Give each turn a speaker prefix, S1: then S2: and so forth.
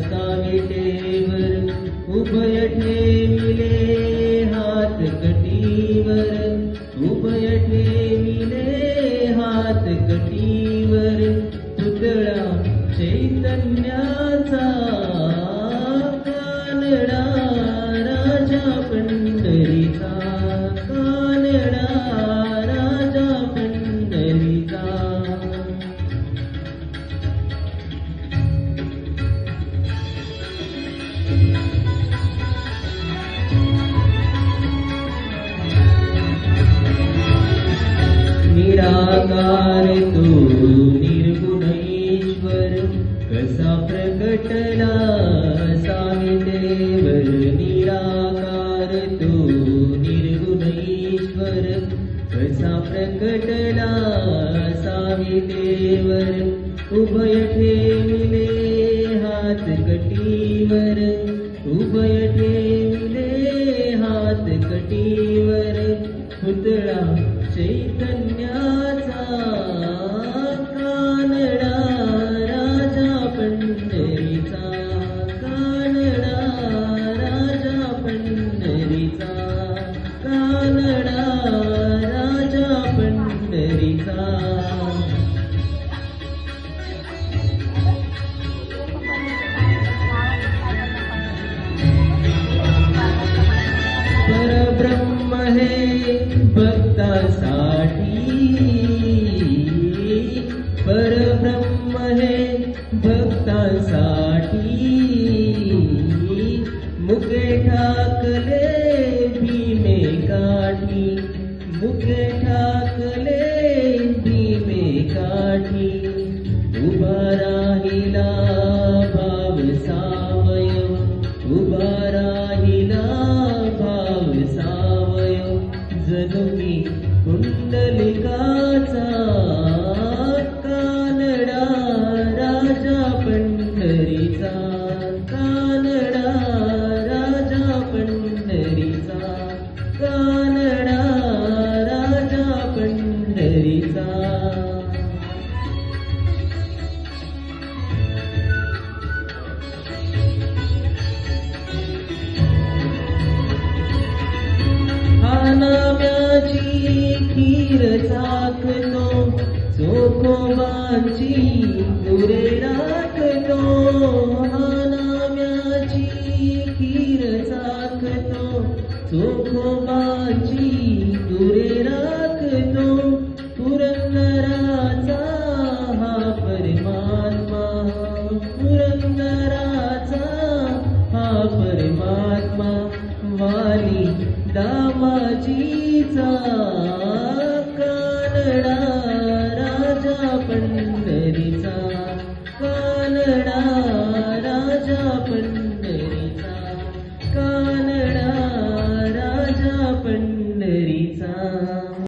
S1: सा उभय मिले हाथ कटीवर। उभय मिले हाथ कटीवर पुतळा चैतन्याचा कानडा राजा पंढरीचा कानडा। निराकार तू निर्गुण ईश्वर कसा प्रकटला देवर निराकार तू निर्गुण ईश्वर कसा प्रकटला साई देवर उभय ठेविले हात कटीवर उभय ठेविले हात कटीवर पुतळा चैतन्याचा भक्तासाठी परब्रह्म हे भक्तासाठी। मुके ठाकले भीमे काठी। मुके ठाकले भीमे काठी। उभा राहिला पंढरीचा हानाम्याची खीर चाकतो चोखोबाची पुरे राखतो. हानाम्याची खीर चाकतो चोखोबाची माझीच कानडा.